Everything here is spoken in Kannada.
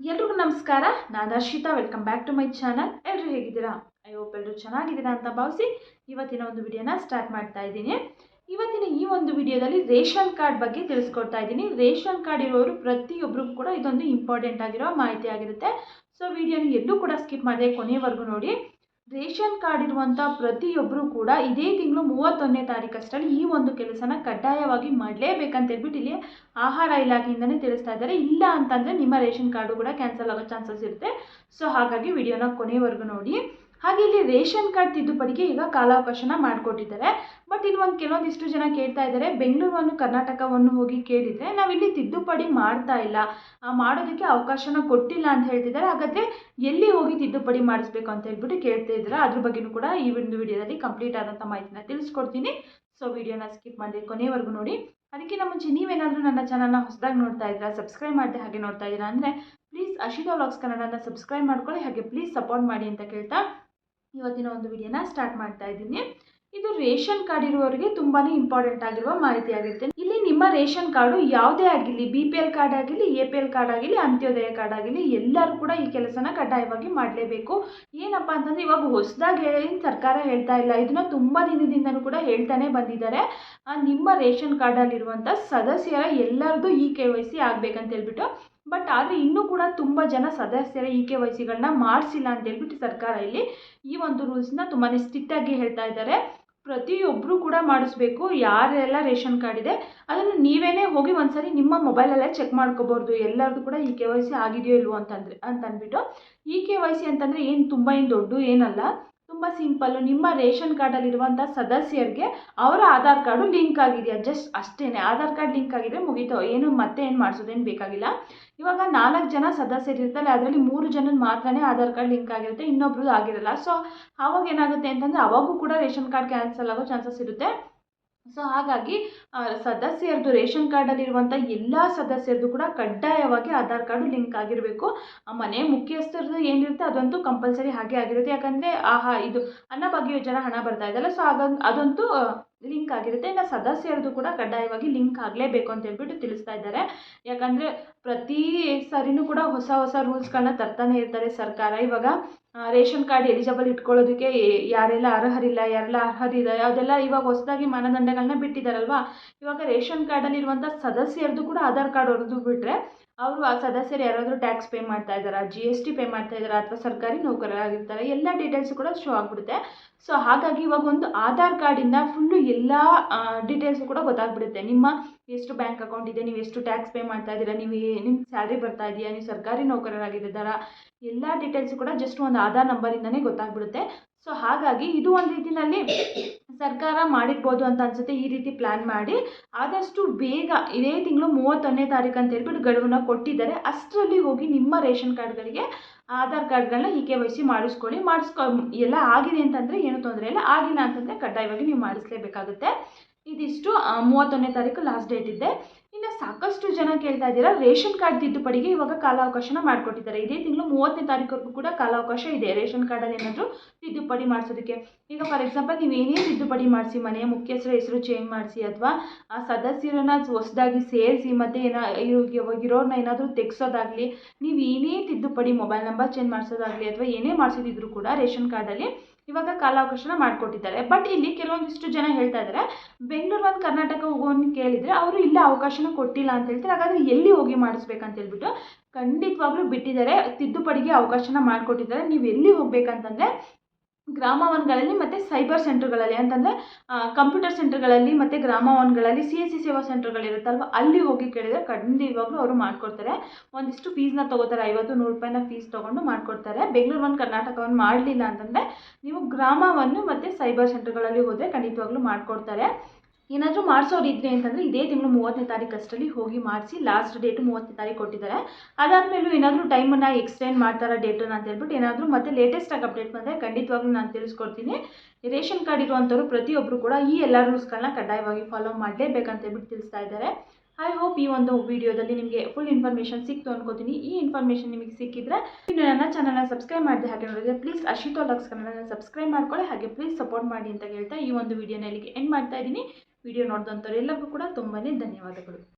ಎಲ್ರಿಗೂ ನಮಸ್ಕಾರ. ನಾನು Harshita welcome back to my channel ಎಲ್ಲರೂ ಹೇಗಿದ್ದೀರಾ? ಐ ಹೋಪ್ ಎಲ್ಲರೂ ಚೆನ್ನಾಗಿದ್ದೀರಾ ಅಂತ ಭಾವಿಸಿ ಇವತ್ತಿನ ಒಂದು ವಿಡಿಯೋನ ಸ್ಟಾರ್ಟ್ ಮಾಡ್ತಾ ಇದ್ದೀನಿ. ಇವತ್ತಿನ ಈ ಒಂದು ವಿಡಿಯೋದಲ್ಲಿ ರೇಷನ್ ಕಾರ್ಡ್ ಬಗ್ಗೆ ತಿಳಿಸ್ಕೊಡ್ತಾ ಇದ್ದೀನಿ. ರೇಷನ್ ಕಾರ್ಡ್ ಇರೋರು ಪ್ರತಿಯೊಬ್ಬರಿಗೂ ಕೂಡ ಇದೊಂದು ಇಂಪಾರ್ಟೆಂಟ್ ಆಗಿರೋ ಮಾಹಿತಿ ಆಗಿರುತ್ತೆ. ಸೊ ವಿಡಿಯೋನ ಎಲ್ಲೂ ಕೂಡ ಸ್ಕಿಪ್ ಮಾಡದೆ ಕೊನೆವರೆಗೂ ನೋಡಿ. ರೇಷನ್ ಕಾರ್ಡ್ ಇರುವಂಥ ಪ್ರತಿಯೊಬ್ಬರೂ ಕೂಡ ಇದೇ ತಿಂಗಳು ಮೂವತ್ತೊಂದನೇ ತಾರೀಕಷ್ಟರಲ್ಲಿ ಈ ಒಂದು ಕೆಲಸನ ಕಡ್ಡಾಯವಾಗಿ ಮಾಡಲೇಬೇಕಂತ ಹೇಳ್ಬಿಟ್ಟು ಇಲ್ಲಿ ಆಹಾರ ಇಲಾಖೆಯಿಂದನೇ ತಿಳಿಸ್ತಾ ಇದ್ದಾರೆ. ಇಲ್ಲ ಅಂತಂದರೆ ನಿಮ್ಮ ರೇಷನ್ ಕಾರ್ಡು ಕೂಡ ಕ್ಯಾನ್ಸಲ್ ಆಗೋ ಚಾನ್ಸಸ್ ಇರುತ್ತೆ. ಸೊ ಹಾಗಾಗಿ ವಿಡಿಯೋನ ಕೊನೆವರೆಗೂ ನೋಡಿ. ಹಾಗೆ ಇಲ್ಲಿ ರೇಷನ್ ಕಾರ್ಡ್ ತಿದ್ದುಪಡಿಗೆ ಈಗ ಕಾಲಾವಕಾಶನ ಮಾಡಿಕೊಟ್ಟಿದ್ದಾರೆ. ಬಟ್ ಇಲ್ಲಿ ಒಂದು ಕೆಲವೊಂದಿಷ್ಟು ಜನ ಕೇಳ್ತಾ ಇದ್ದಾರೆ, ಬೆಂಗಳೂರನ್ನು, ಕರ್ನಾಟಕವನ್ನು ಹೋಗಿ ಕೇಳಿದರೆ ನಾವಿಲ್ಲಿ ತಿದ್ದುಪಡಿ ಮಾಡ್ತಾ ಇಲ್ಲ. ಮಾಡೋದಕ್ಕೆ ಅವಕಾಶನ ಕೊಟ್ಟಿಲ್ಲ ಅಂತ ಹೇಳ್ತಿದ್ದಾರೆ. ಹಾಗಾದರೆ ಎಲ್ಲಿ ಹೋಗಿ ತಿದ್ದುಪಡಿ ಮಾಡಿಸ್ಬೇಕು ಅಂತ ಹೇಳ್ಬಿಟ್ಟು ಕೇಳ್ತಾ ಇದ್ದಾರೆ? ಅದ್ರ ಬಗ್ಗೆಯೂ ಕೂಡ ಈ ಒಂದು ವಿಡಿಯೋದಲ್ಲಿ ಕಂಪ್ಲೀಟ್ ಆದಂಥ ಮಾಹಿತಿನ ತಿಳಿಸ್ಕೊಡ್ತೀನಿ. ಸೊ ವಿಡಿಯೋನ ಸ್ಕಿಪ್ ಮಾಡಿ ಕೊನೆವರೆಗೂ ನೋಡಿ. ಅದಕ್ಕಿಂತ ಮುಂಚೆ ನೀವೇನಾದರೂ ನನ್ನ ಚಾನಲ್ನ ಹೊಸದಾಗಿ ನೋಡ್ತಾ ಇದ್ದೀರಾ ಸಬ್ಸ್ಕ್ರೈಬ್ ಮಾಡಿದೆ ಹಾಗೆ ನೋಡ್ತಾ ಇದ್ದೀರಾ ಅಂದರೆ ಪ್ಲೀಸ್ ಅಶಿತಾ ವ್ಲಾಗ್ಸ್ ಕನ್ನಡನ ಸಬ್ಸ್ಕ್ರೈಬ್ ಮಾಡ್ಕೊಳ್ಳಿ, ಹಾಗೆ ಪ್ಲೀಸ್ ಸಪೋರ್ಟ್ ಮಾಡಿ ಅಂತ ಕೇಳ್ತಾ ಇವತ್ತಿನ ಒಂದು ವಿಡಿಯೋನ ಸ್ಟಾರ್ಟ್ ಮಾಡ್ತಾ ಇದ್ದೀನಿ. ಇದು ರೇಷನ್ ಕಾರ್ಡ್ ಇರುವವರಿಗೆ ತುಂಬಾ ಇಂಪಾರ್ಟೆಂಟ್ ಆಗಿರುವ ಮಾಹಿತಿ ಆಗಿರುತ್ತೆ. ಇಲ್ಲಿ ನಿಮ್ಮ ರೇಷನ್ ಕಾರ್ಡು ಯಾವುದೇ ಆಗಿರಲಿ ಬಿ ಪಿ ಎಲ್ ಕಾರ್ಡ್ ಆಗಿರಲಿ ಎ ಪಿ ಎಲ್ ಕಾರ್ಡ್ ಆಗಿರಲಿ, ಅಂತ್ಯೋದಯ ಕಾರ್ಡ್ ಆಗಿರಲಿ, ಎಲ್ಲರೂ ಕೂಡ ಈ ಕೆಲಸನ ಕಡ್ಡಾಯವಾಗಿ ಮಾಡಲೇಬೇಕು. ಏನಪ್ಪ ಅಂತಂದರೆ ಇವಾಗ ಹೊಸದಾಗಿ ಸರ್ಕಾರ ಹೇಳ್ತಾ ಇಲ್ಲ, ಇದನ್ನ ತುಂಬ ದಿನದಿಂದನೂ ಕೂಡ ಹೇಳ್ತಾನೆ ಬಂದಿದ್ದಾರೆ. ನಿಮ್ಮ ರೇಷನ್ ಕಾರ್ಡಲ್ಲಿರುವಂಥ ಸದಸ್ಯರ ಎಲ್ಲರದ್ದು ಇ ಕೆ ವೈ ಸಿ ಆಗಬೇಕಂತ ಹೇಳ್ಬಿಟ್ಟು ಬಟ್ ಆದರೆ ಇನ್ನೂ ಕೂಡ ತುಂಬ ಜನ ಸದಸ್ಯರ ಇ ಕೆ ವೈ ಸಿಗಳನ್ನ ಮಾಡಿಸಿಲ್ಲ ಅಂತ ಹೇಳ್ಬಿಟ್ಟು ಸರ್ಕಾರ ಇಲ್ಲಿ ಈ ಒಂದು ರೂಲ್ಸ್ನ ತುಂಬಾ ಸ್ಟ್ರಿಕ್ಟಾಗಿ ಹೇಳ್ತಾ ಇದ್ದಾರೆ. ಪ್ರತಿಯೊಬ್ಬರು ಕೂಡ ಮಾಡಿಸ್ಬೇಕು. ಯಾರೆಲ್ಲ ರೇಷನ್ ಕಾರ್ಡ್ ಇದೆ, ಅದನ್ನು ನೀವೇ ಹೋಗಿ ಒಂದ್ಸರಿ ನಿಮ್ಮ ಮೊಬೈಲಲ್ಲೇ ಚೆಕ್ ಮಾಡ್ಕೋಬೋದು ಎಲ್ಲರದ್ದು ಕೂಡ ಇ ಕೆ ವೈ ಸಿ ಆಗಿದೆಯೋ ಇಲ್ವೋ ಅಂತಂದರೆ ಅಂತ ಇ ಕೆ ವೈ ಸಿ ಅಂತಂದರೆ ಏನು ತುಂಬ ಏನು ದೊಡ್ಡ ಏನಲ್ಲ. ತುಂಬ ಸಿಂಪಲ್ಲು. ನಿಮ್ಮ ರೇಷನ್ ಕಾರ್ಡಲ್ಲಿರುವಂಥ ಸದಸ್ಯರಿಗೆ ಅವರ ಆಧಾರ್ ಕಾರ್ಡು ಲಿಂಕ್ ಆಗಿದೆಯಾ? ಜಸ್ಟ್ ಅಷ್ಟೇ ಆಧಾರ್ ಕಾರ್ಡ್ ಲಿಂಕ್ ಆಗಿದ್ರೆ ಮುಗೀತು. ಏನು ಮತ್ತೆ ಏನು ಮಾಡಿಸೋದೇನು ಬೇಕಾಗಿಲ್ಲ. ಇವಾಗ ನಾಲ್ಕು ಜನ ಸದಸ್ಯರು ಇರ್ತಾರೆ ಅದರಲ್ಲಿ ಮೂರು ಜನ ಮಾತ್ರನೇ ಆಧಾರ್ ಕಾರ್ಡ್ ಲಿಂಕ್ ಆಗಿರುತ್ತೆ. ಇನ್ನೊಬ್ರದ್ದು ಆಗಿರಲ್ಲ. ಸೊ, ಆವಾಗ ಏನಾಗುತ್ತೆ ಅಂತಂದರೆ, ಅವಾಗೂ ಕೂಡ ರೇಷನ್ ಕಾರ್ಡ್ ಕ್ಯಾನ್ಸಲ್ ಆಗೋ ಚಾನ್ಸಸ್ ಇರುತ್ತೆ. ಸೊ ಹಾಗಾಗಿ ಸದಸ್ಯರದ್ದು ಸದಸ್ಯರದು ರೇಷನ್ ಕಾರ್ಡಲ್ಲಿರುವಂಥ ಎಲ್ಲ ಸದಸ್ಯರದು ಕೂಡ ಕಡ್ಡಾಯವಾಗಿ ಆಧಾರ್ ಕಾರ್ಡು ಲಿಂಕ್ ಆಗಿರಬೇಕು. ಮನೆ ಮುಖ್ಯಸ್ಥರದ್ದು ಏನಿರುತ್ತೆ ಅದಂತೂ ಕಂಪಲ್ಸರಿ ಹಾಗೆ ಆಗಿರುತ್ತೆ. ಯಾಕಂದರೆ, ಆಹಾ, ಇದು ಅನ್ನಭಾಗ್ಯ ಯೋಜನೆ ಹಣ ಬರ್ತಾ ಇದೆಯಲ್ಲ ಸೊ ಹಾಗ, ಅದಂತೂ ಲಿಂಕ್ ಆಗಿರುತ್ತೆ. ಇನ್ನು ಸದಸ್ಯರದು ಕೂಡ ಕಡ್ಡಾಯವಾಗಿ ಲಿಂಕ್ ಆಗಲೇಬೇಕು ಅಂತ ಹೇಳ್ಬಿಟ್ಟು ತಿಳಿಸ್ತಾ ಇದ್ದಾರೆ. ಯಾಕಂದರೆ, ಪ್ರತಿ ಸರಿನೂ ಕೂಡ ಹೊಸ ಹೊಸ ರೂಲ್ಸ್ಗಳನ್ನ ತರ್ತಾನೆ ಇರ್ತಾರೆ ಸರ್ಕಾರ. ಇವಾಗ ರೇಷನ್ ಕಾರ್ಡ್ ಎಲಿಜಿಬಲ್ ಇಟ್ಕೊಳ್ಳೋದಕ್ಕೆ ಯಾರೆಲ್ಲ ಅರ್ಹರಿಲ್ಲ, ಯಾರೆಲ್ಲ ಅರ್ಹರಿದ್ದಾರೆ, ಅದೆಲ್ಲ ಇವಾಗ ಹೊಸದಾಗಿ ಮಾನದಂಡಗಳನ್ನ ಬಿಟ್ಟಿದ್ದಾರಲ್ವಾ ಇವಾಗ ರೇಷನ್ ಕಾರ್ಡಲ್ಲಿರುವಂಥ ಸದಸ್ಯರದ್ದು ಕೂಡ ಆಧಾರ್ ಕಾರ್ಡ್ ಹೊರದು ಬಿಟ್ಟರೆ ಅವರು ಆ ಸದಸ್ಯರು ಯಾರಾದರೂ ಟ್ಯಾಕ್ಸ್ ಪೇ ಮಾಡ್ತಾ ಇದ್ದಾರಾ ಜಿ ಎಸ್ ಟಿ ಪೇ ಮಾಡ್ತಾ ಇದ್ದಾರಾ ಅಥವಾ ಸರ್ಕಾರಿ ನೌಕರರಾಗಿರ್ತಾರೆ, ಎಲ್ಲ ಡೀಟೇಲ್ಸ್ ಕೂಡ ಶೋ ಆಗಿಬಿಡುತ್ತೆ. ಸೊ ಹಾಗಾಗಿ ಇವಾಗ ಒಂದು ಆಧಾರ್ ಕಾರ್ಡಿಂದ ಫುಲ್ಲು ಎಲ್ಲ ಡೀಟೇಲ್ಸು ಕೂಡ ಗೊತ್ತಾಗ್ಬಿಡುತ್ತೆ. ನಿಮ್ಮ ಎಷ್ಟು ಬ್ಯಾಂಕ್ ಅಕೌಂಟ್ ಇದೆ, ನೀವು ಎಷ್ಟು ಟ್ಯಾಕ್ಸ್ ಪೇ ಮಾಡ್ತಾ ಇದ್ದೀರಾ, ನೀವು ನಿಮ್ಮ ಸ್ಯಾಲ್ರಿ ಬರ್ತಾ ಇದೆಯಾ, ನೀವು ಸರ್ಕಾರಿ ನೌಕರರಾಗಿದ್ದಾರಾ, ಎಲ್ಲ ಡೀಟೇಲ್ಸ್ ಕೂಡ ಜಸ್ಟ್ ಒಂದು ಆಧಾರ್ ನಂಬರಿಂದನೇ ಗೊತ್ತಾಗ್ಬಿಡುತ್ತೆ. ಸೊ ಹಾಗಾಗಿ ಇದು ಒಂದು ರೀತಿಯಲ್ಲಿ ಸರ್ಕಾರ ಮಾಡಿರ್ಬೋದು ಅಂತ ಅನ್ಸುತ್ತೆ. ಈ ರೀತಿ ಪ್ಲ್ಯಾನ್ ಮಾಡಿ ಆದಷ್ಟು ಬೇಗ ಇದೇ ತಿಂಗಳು ಮೂವತ್ತೊಂದನೇ ತಾರೀಕು ಅಂತ ಹೇಳ್ಬಿಟ್ಟು ಗಡುವನ್ನ ಕೊಟ್ಟಿದ್ದಾರೆ. ಅಷ್ಟರಲ್ಲಿ ಹೋಗಿ ನಿಮ್ಮ ರೇಷನ್ ಕಾರ್ಡ್ಗಳಿಗೆ ಆಧಾರ್ ಕಾರ್ಡ್ಗಳನ್ನ ಈ ಕೆ ವೈ ಸಿ ಮಾಡಿಸ್ಕೊಳ್ಳಿ. ಮಾಡಿಸ್ಕೊ ಎಲ್ಲ ಆಗಿದೆ ಅಂತಂದರೆ ಏನು ತೊಂದರೆ ಇಲ್ಲ. ಆಗಿಲ್ಲ ಅಂತಂದರೆ ಕಡ್ಡಾಯವಾಗಿ ನೀವು ಮಾಡಿಸ್ಲೇಬೇಕಾಗುತ್ತೆ. ಇದಿಷ್ಟು ಮೂವತ್ತೊಂದನೇ ತಾರೀಕು ಲಾಸ್ಟ್ ಡೇಟ್ ಇದೆ ಇನ್ನು ಸಾಕಷ್ಟು ಜನ ಕೇಳ್ತಾ ಇದ್ದೀರಾ, ರೇಷನ್ ಕಾರ್ಡ್ ತಿದ್ದುಪಡಿಗೆ ಇವಾಗ ಕಾಲಾವಕಾಶನ ಮಾಡಿಕೊಟ್ಟಿದ್ದಾರೆ. ಇದೇ ತಿಂಗಳು ಮೂವತ್ತನೇ ತಾರೀಕುವರೆಗೂ ಕೂಡ ಕಾಲಾವಕಾಶ ಇದೆ. ರೇಷನ್ ಕಾರ್ಡಲ್ಲಿ ಏನಾದರೂ ತಿದ್ದುಪಡಿ ಮಾಡಿಸೋದಕ್ಕೆ. ಈಗ ಫಾರ್ ಎಕ್ಸಾಂಪಲ್ ಏನೇ ತಿದ್ದುಪಡಿ ಮಾಡಿಸಿ, ಮನೆಯ ಮುಖ್ಯಸ್ಥರ ಹೆಸರು ಚೇಂಜ್ ಮಾಡಿಸಿ ಅಥವಾ, ಆ, ಸದಸ್ಯರನ್ನ ಹೊಸದಾಗಿ ಸೇರಿಸಿ ಮತ್ತು ಏನೋ ಇರೋರನ್ನ ಏನಾದರೂ ತೆಗ್ಸೋದಾಗಲಿ, ನೀವು ಏನೇ ತಿದ್ದುಪಡಿ ಮೊಬೈಲ್ ನಂಬರ್ ಚೇಂಜ್ ಮಾಡಿಸೋದಾಗಲಿ ಅಥವಾ ಏನೇ ಮಾಡಿಸಿದ್ರು ಕೂಡ ರೇಷನ್ ಕಾರ್ಡಲ್ಲಿ ಇವಾಗ ಕಾಲಾವಕಾಶನ ಮಾಡಿಕೊಟ್ಟಿದ್ದಾರೆ. ಬಟ್ ಇಲ್ಲಿ ಕೆಲವೊಂದಿಷ್ಟು ಜನ ಹೇಳ್ತಾ ಇದ್ದಾರೆ ಬೆಂಗಳೂರು ಒಂದು ಕರ್ನಾಟಕ ಹೋಗೋನ್ ಕೇಳಿದರೆ ಅವರು ಇಲ್ಲ ಅವಕಾಶನ ಕೊಟ್ಟಿಲ್ಲ ಅಂತ ಹೇಳ್ತಾರೆ. ಹಾಗಾದರೆ ಎಲ್ಲಿ ಹೋಗಿ ಮಾಡಿಸ್ಬೇಕಂತ ಹೇಳ್ಬಿಟ್ಟು ಖಂಡಿತವಾಗ್ಲೂ ಬಿಟ್ಟಿದ್ದಾರೆ. ತಿದ್ದುಪಡಿಗೆ ಅವಕಾಶನ ಮಾಡಿಕೊಟ್ಟಿದ್ದಾರೆ. ನೀವು ಎಲ್ಲಿ ಹೋಗ್ಬೇಕಂತಂದರೆ ಗ್ರಾಮವನ್ಗಳಲ್ಲಿ ಮತ್ತು ಸೈಬರ್ ಸೆಂಟರ್ಗಳಲ್ಲಿ ಅಂತಂದರೆ ಕಂಪ್ಯೂಟರ್ ಸೆಂಟರ್ಗಳಲ್ಲಿ ಮತ್ತು ಗ್ರಾಮವನ್ಗಳಲ್ಲಿ ಸಿ ಎಸ್ ಸಿ ಸೇವಾ ಸೆಂಟ್ರ್ಗಳಿರುತ್ತಲ್ವ? ಅಲ್ಲಿ ಹೋಗಿ ಕೇಳಿದರೆ ಖಂಡಿತವಾಗ್ಲೂ ಅವರು ಮಾಡಿಕೊಡ್ತಾರೆ. ಒಂದಿಷ್ಟು ಫೀಸ್ನ ತೊಗೋತಾರೆ, ಐವತ್ತು, ನೂರು ರೂಪಾಯಿನ ಫೀಸ್ ತೊಗೊಂಡು ಮಾಡಿಕೊಡ್ತಾರೆ. ಬೆಂಗಳೂರು ಒಂದು ಕರ್ನಾಟಕವನ್ನು ಮಾಡಲಿಲ್ಲ ಅಂತಂದರೆ, ನೀವು ಗ್ರಾಮವನ್ನು ಮತ್ತು ಸೈಬರ್ ಸೆಂಟ್ರ್ಗಳಲ್ಲಿ ಹೋದರೆ ಖಂಡಿತವಾಗ್ಲೂ ಮಾಡಿಕೊಡ್ತಾರೆ. ಏನಾದರೂ ಮಾಡಿಸೋರು ಇದ್ರೆ ಅಂತಂದರೆ ಇದೇ ತಿಂಗಳು ಮೂವತ್ತನೇ ತಾರೀಕು ಅಷ್ಟರಲ್ಲಿ ಹೋಗಿ ಮಾಡಿಸಿ ಲಾಸ್ಟ್ ಡೇಟು ಮೂವತ್ತನೇ ತಾರೀಕು ಕೊಟ್ಟಿದ್ದಾರೆ. ಅದಾದಮೇಲೂ ಏನಾದರೂ ಟೈಮನ್ನು ಎಕ್ಸ್ಟೆಂಡ್ ಮಾಡ್ತಾರಾ ಡೇಟನ್ನು ಅಂತ ಹೇಳ್ಬಿಟ್ಟು ಏನಾದರೂ ಮತ್ತೆ ಲೇಟೆಸ್ಟಾಗಿ ಅಪ್ಡೇಟ್ ಬಂದರೆ ಖಂಡಿತವಾಗ್ಲೂ ನಾನು ತಿಳಿಸ್ಕೊಡ್ತೀನಿ. ರೇಷನ್ ಕಾರ್ಡ್ ಇರುವಂಥವ್ರು ಪ್ರತಿಯೊಬ್ಬರು ಕೂಡ ಈ ಎಲ್ಲ ರೂಲ್ಸ್ಗಳನ್ನ ಕಡ್ಡಾಯವಾಗಿ ಫಾಲೋ ಮಾಡಲೇಬೇಕಂತ ಹೇಳ್ಬಿಟ್ಟು ತಿಳಿಸ್ತಾ ಇದ್ದಾರೆ. ಐ ಹೋಪ್ ಈ ಒಂದು ವಿಡಿಯೋದಲ್ಲಿ ನಿಮಗೆ ಫುಲ್ ಇನ್ಫಾರ್ಮೇಷನ್ ಸಿಕ್ತು ಅನ್ಕೋತೀನಿ. ಈ ಇನ್ಫಾರ್ಮೇಷನ್ ನಿಮಗೆ ಸಿಕ್ಕಿದ್ರೆ ಇನ್ನು ನನ್ನ ಚಾನಲ್ನ ಸಬ್ಸ್ಕ್ರೈಬ್ ಮಾಡಿದೆ ಹಾಗೆ ನೋಡಿದ್ರೆ ಪ್ಲೀಸ್ ಅಶಿತೋ ಲಕ್ಸ್ ಕನ್ನಡನ ಸಬ್ಸ್ಕ್ರೈಬ್ ಮಾಡ್ಕೊಳ್ಳಿ. ಹಾಗೆ ಪ್ಲೀಸ್ ಸಪೋರ್ಟ್ ಮಾಡಿ ಅಂತ ಹೇಳ್ತಾ ಈ ಒಂದು ವಿಡಿಯೋನ ಇಲ್ಲಿಗೆ ಎಂಡ್ ಮಾಡ್ತಾ ಇದ್ದೀನಿ. ವಿಡಿಯೋ ನೋಡಿದಂಥವ್ರು ಎಲ್ಲರಿಗೂ ಕೂಡ ತುಂಬಾ ಧನ್ಯವಾದಗಳು.